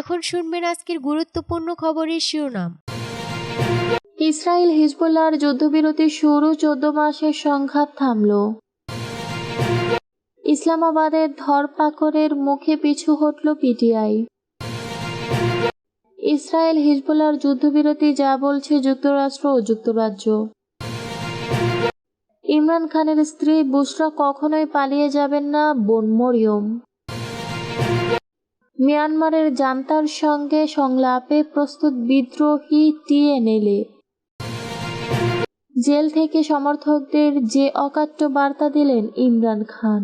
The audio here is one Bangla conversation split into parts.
এখন শুনবেন আজকের গুরুত্বপূর্ণ খবরের শিরোনাম। ইসরায়েল হিজবুল্লাহর যুদ্ধবিরতি শুরু, চোদ্দ মাসের সংঘাত থামল। ইসলামাবাদের ধরপাকড়ের মুখে পিছু হটল পিটিআই। ইসরায়েল হিজবুল্লাহর যুদ্ধবিরতি যা বলছে যুক্তরাষ্ট্র ও যুক্তরাজ্য। ইমরান খানের স্ত্রী বুশরা কখনোই পালিয়ে যাবেন না, বোন মরিয়ম। মিয়ানমারের জান্তার সঙ্গে সংলাপে প্রস্তুত বিদ্রোহী টিএনএলএ জেল থেকে সমর্থকদের যে অকাট্য বার্তা দিলেন ইমরান খান।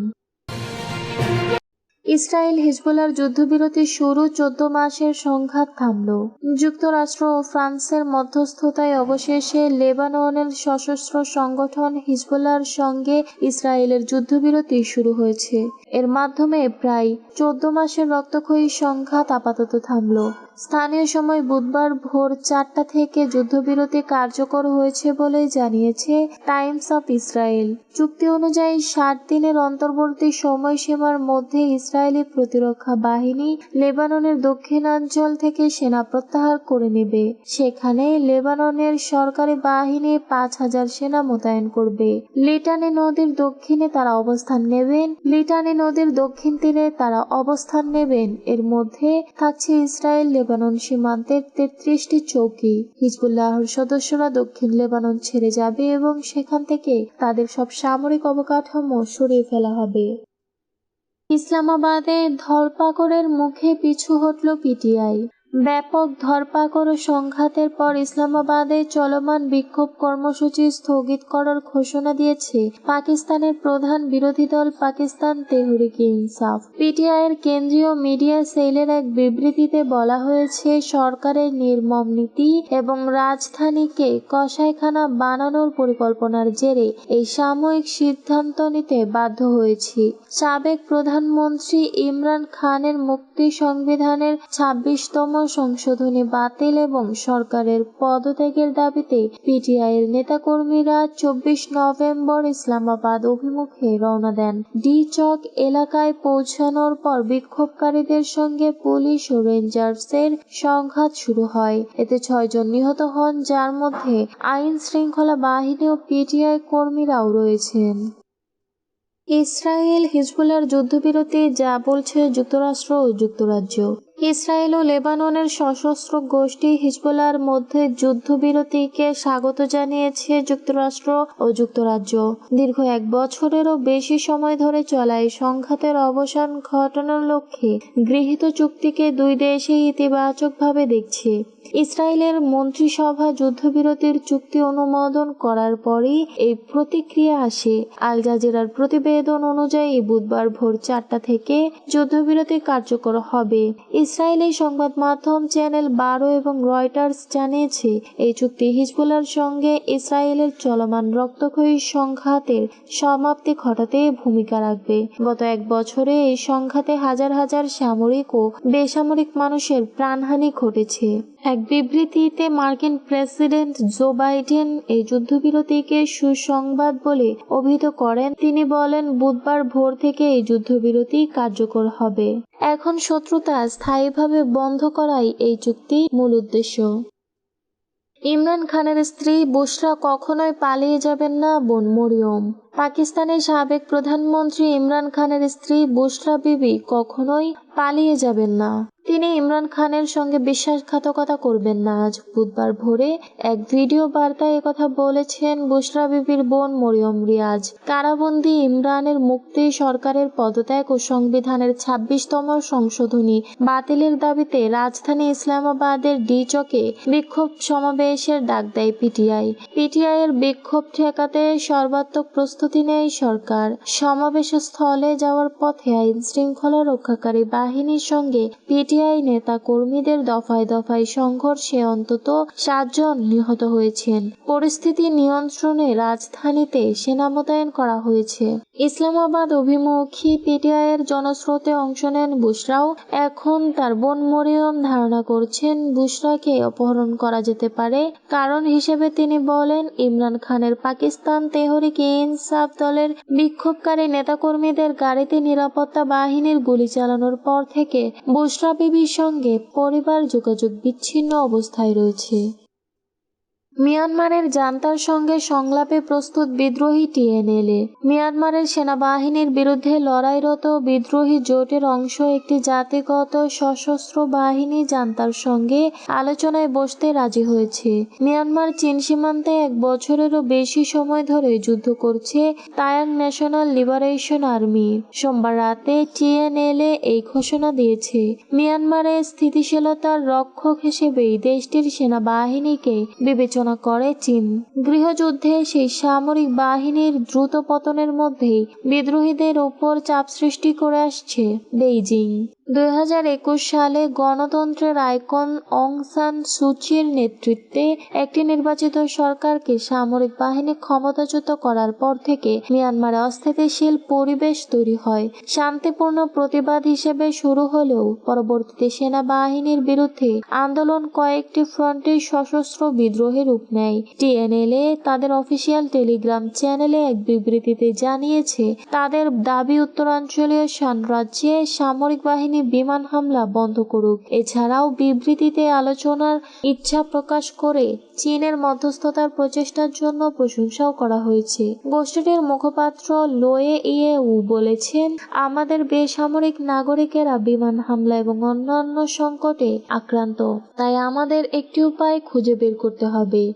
ইসরায়েল হিজবুলার যুদ্ধবিরতি শুরু চোদ্দ মাসের সংঘাত থামল। যুক্তরাষ্ট্র ও ফ্রান্সের মধ্যস্থতায় অবশেষে লেবাননের সশস্ত্র সংগঠন হিজবুলার সঙ্গে ইসরায়েলের যুদ্ধবিরতি শুরু হয়েছে। এর মাধ্যমে প্রায় চোদ্দ মাসের রক্তক্ষয়ী সংঘাত আপাতত থামল। স্থানীয় সময় বুধবার ভোর চারটা থেকে যুদ্ধবিরতি কার্যকর হয়েছে বলে জানিয়েছে টাইমস অফ ইসরায়েল। চুক্তি অনুযায়ী ষাট দিনের অন্তর্বর্তী সময়সীমার মধ্যে ইসরায়েলি প্রতিরক্ষা বাহিনী লেবাননের দক্ষিণাঞ্চল থেকে সেনা প্রত্যাহার করে নেবে। সেখানে লেবাননের সরকারি বাহিনী পাঁচ হাজার সেনা মোতায়েন করবে। লিটানি নদীর দক্ষিণে তারা অবস্থান নেবেন, লিটানি নদীর দক্ষিণ তীরে তারা অবস্থান নেবেন। এর মধ্যে থাকছে ইসরায়েল লেবানন সীমান্তের তেত্রিশটি চৌকি। হিজবুল্লাহর সদস্যরা দক্ষিণ লেবানন ছেড়ে যাবে এবং সেখান থেকে তাদের সব সামরিক অবকাঠামো সরিয়ে ফেলা হবে। ইসলামাবাদে ধরপাকড়ের মুখে পিছু হটল পিটিআই। ব্যাপক ধরপাকড় ও সংঘাতের পর ইসলামাবাদে চলমান বিক্ষোভ কর্মসূচি স্থগিত করার ঘোষণা দিয়েছে পাকিস্তানের প্রধান বিরোধী দল পাকিস্তান তেহরিক ইনসাফ। পিটিআইয়ের কেন্দ্রীয় মিডিয়া সেলের এক বিবৃতিতে বলা হয়েছে, সরকারের নির্মম নীতি এবং রাজধানীকে কসাইখানা বানানোর পরিকল্পনার জেরে এই সাময়িক সিদ্ধান্ত নিতে বাধ্য হয়েছি। সাবেক প্রধানমন্ত্রী ইমরান খানের মুক্তি সংবিধানের ছাব্বিশতম সংশোধনী বাতিল এবং সরকারের পদত্যাগের দাবিতে পিটিআই এর নেতাকর্মীরা চব্বিশ নভেম্বর ইসলামাবাদ অভিমুখে রওনা দেন। ডি চক এলাকায় পৌঁছানোর পর বিক্ষোভকারীদের সঙ্গে পুলিশ ও রেঞ্জার্সের সংঘাত শুরু হয়। এতে ছয়জন নিহত হন, যার মধ্যে আইন শৃঙ্খলা বাহিনী ও পিটিআই কর্মীরাও রয়েছেন। ইসরায়েল হিজবুল্লার যুদ্ধবিরতি, যা বলছে যুক্তরাষ্ট্র ও যুক্তরাজ্য। ইসরায়েল ও লেবাননের সশস্ত্র গোষ্ঠী হিজবুল্লার মধ্যে যুদ্ধবিরতিকে স্বাগত জানিয়েছে যুক্তরাষ্ট্র ও যুক্তরাজ্য। দীর্ঘ এক বছরেরও বেশি সময় ধরে চলা এই সংঘাতের অবসান ঘটানোর লক্ষ্যে গৃহীত চুক্তিকে দুই দেশই ইতিবাচকভাবে দেখছে। ইসরায়েলের মন্ত্রিসভা যুদ্ধবিরতির চুক্তি অনুমোদন করার পরই এই প্রতিক্রিয়া আসে। আল জাজিরার প্রতিবেদন অনুযায়ী বুধবার ভোর চারটা থেকে যুদ্ধবিরতি কার্যকর হবে। ইসরায়েলি সংবাদ মাধ্যম চ্যানেল বারো এবং রয়টার্স জানিয়েছে, এই চুক্তি হিজবুলার সঙ্গে ইসরায়েলের চলমান রক্তক্ষয়ী সংঘাতের সমাপ্তি ঘটাতে ভূমিকা রাখবে। গত এক বছরে এই সংঘাতে হাজার হাজার সামরিক ও বেসামরিক মানুষের প্রাণহানি ঘটেছে। এক বিবৃতিতে মার্কিন প্রেসিডেন্ট জো বাইডেন এই যুদ্ধবিরতিকে সুসংবাদ বলে অভিহিত করেন। তিনি বলেন, বুধবার ভোর থেকে এই যুদ্ধবিরতি কার্যকর হবে। এখন শত্রুতা স্থায়ীভাবে বন্ধ করাই এই চুক্তির মূল উদ্দেশ্য। ইমরান খানের স্ত্রী বুশরা কখনোই পালিয়ে যাবেন না, বোন মরিয়ম। পাকিস্তানের সাবেক প্রধানমন্ত্রী ইমরান খানের স্ত্রী বুশরা বিবি কখনোই পালিয়ে যাবেন না। তিনি ইমরান খানের সঙ্গে বিশ্বাসঘাতকতা করবেন না। আজ বুধবার ভোরে এক ভিডিও বার্তায় কথা বলেছেন বুশরা বিবির বোন মরিয়ম রিয়াজ। কারাবন্দী ইমরানের মুক্তি সরকারের পদত্যাগ ও সংবিধানের ছাব্বিশতম সংশোধনী বাতিলের দাবিতে রাজধানী ইসলামাবাদের ডিচকে বিক্ষোভ সমাবেশের ডাক দেয় পিটিআই। পিটিআই এর বিক্ষোভ ঠেকাতে সর্বাত্মক প্রস্তুতি নেয় সরকার। সমাবেশ স্থলে যাওয়ার পথে আইন শৃঙ্খলা রক্ষাকারী বাহিনীর সঙ্গে পিটিআই নেতা কর্মীদের দফায় দফায় সংঘর্ষে অন্তত সাতজন নিহত হয়েছেন। পরিস্থিতি নিয়ন্ত্রণে রাজধানীতে সেনা মোতায়েন করা হয়েছে। ইসলামাবাদ অভিমুখী পিটিআই এর জনস্রোতে অংশ নেন বুশরাও। এখন তার বোন মরিয়ম ধারণা করছেন বুশরাকে অপহরণ করা যেতে পারে। কারণ হিসেবে তিনি বলেন, ইমরান খানের পাকিস্তান তেহরিক ইনসাফ দলের বিক্ষোভকারী নেতাকর্মীদের গাড়িতে নিরাপত্তা বাহিনীর গুলি চালানোর পর থেকে বুশরা বিবির সঙ্গে পরিবার যোগাযোগ বিচ্ছিন্ন অবস্থায় রয়েছে। মিয়ানমারের জান্তার সঙ্গে সংলাপে প্রস্তুত বিদ্রোহী টিএনএলএ মিয়ানমারের সেনাবাহিনীর বিরুদ্ধে লড়াইরত বিদ্রোহী জোটের অংশ একটি জাতিগত সশস্ত্র বাহিনী জান্তার সঙ্গে আলোচনায় বসতে রাজি হয়েছে। মিয়ানমার চীন সীমান্তে এক বছরেরও বেশি সময় ধরে যুদ্ধ করছে তায়াং ন্যাশনাল লিবারেশন আর্মি। সোমবার রাতে টিএনএলএ এই ঘোষণা দিয়েছে। মিয়ানমারের স্থিতিশীলতার রক্ষক হিসেবেই দেশটির সেনাবাহিনীকে বিবেচনা করে চীন। গৃহযুদ্ধে সেই সামরিক বাহিনীর দ্রুত পতনের মধ্যেই বিদ্রোহীদের ওপর চাপ সৃষ্টি করে আসছে বেইজিং। দুই হাজার একুশ সালে গণতন্ত্রের আইকন অং সান সুচির নেতৃত্বে একটি নির্বাচিত সরকারকে সামরিক বাহিনী ক্ষমতাচ্যুত করার পর থেকে মিয়ানমারে অস্থিতিশীল পরিবেশ তৈরি হয়। শান্তিপূর্ণ প্রতিবাদ হিসেবে শুরু হলেও পরবর্তীতে সেনাবাহিনীর বিরুদ্ধে আন্দোলন কয়েকটি ফ্রন্টে সশস্ত্র বিদ্রোহের রূপ নেয়। টিএনএলএ তাদের অফিসিয়াল টেলিগ্রাম চ্যানেলে এক বিবৃতিতে জানিয়েছে, তাদের দাবি উত্তরাঞ্চলীয় সাম্রাজ্যে সামরিক বাহিনী বিমান হামলা বন্ধ করুক। এছাড়াও বিবৃতিতে আলোচনার ইচ্ছা প্রকাশ করে চীনের মধ্যস্থতার প্রচেষ্টার জন্য প্রশংসাও করা হয়েছে। গোষ্ঠীটির মুখপাত্র লোয়ে ইয়ে উ বলেছেন, আমাদের বেসামরিক নাগরিকেরা বিমান হামলা এবং অন্যান্য সংকটে আক্রান্ত, তাই আমাদের একটি উপায় খুঁজে বের করতে হবে।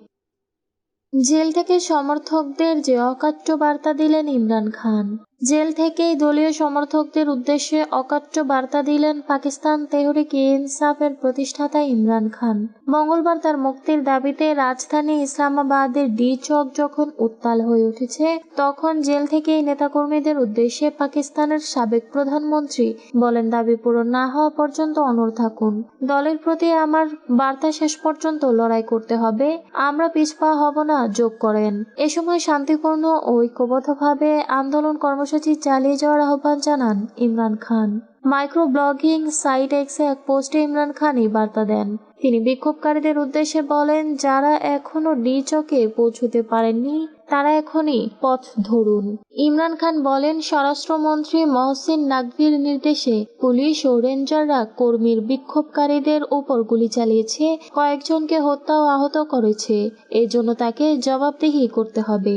জেল থেকে সমর্থকদের যে অকাট্য বার্তা দিলেন ইমরান খান। জেল থেকেই দলীয় সমর্থকদের উদ্দেশ্যে অকাট্য বার্তা দিলেন পাকিস্তান তেহরিক ইনসাফের প্রতিষ্ঠাতা ইমরান খান। মঙ্গলবার তার মুক্তির দাবিতে রাজধানী ইসলামাবাদের ডি চক যখন উত্তাল হয়ে উঠেছে, তখন জেল থেকেই নেতাকর্মীদের উদ্দেশ্যে পাকিস্তানের সাবেক প্রধানমন্ত্রী বলেন, দাবি পূরণ না হওয়া পর্যন্ত অনর থাকুন। দলের প্রতি আমার বার্তা শেষ পর্যন্ত লড়াই করতে হবে। আমরা পিছপা হব না, যোগ করেন। এ সময় শান্তিপূর্ণ ও ঐক্যবদ্ধভাবে আন্দোলন কর্মসূচি চালিয়ে যাওয়ার আহ্বান জানান Imran Khan. Micro blogging site এক্সে এক পোস্টে ইমরান খান এই বার্তা দেন। তিনি বিক্ষোভকারীদের উদ্দেশ্যে বলেন, যারা এখনও ডি চকে পৌঁছতে পারেননি, তারা এখনই পথ ধরুন। ইমরান খান বলেন, স্বরাষ্ট্রমন্ত্রী মহসিন নাকভির নির্দেশে পুলিশ ও রেঞ্জাররা কর্মীর বিক্ষোভকারীদের উপর গুলি চালিয়েছে, কয়েকজনকে হত্যা ও আহত করেছে। এজন্য তাকে জবাবদিহি করতে হবে।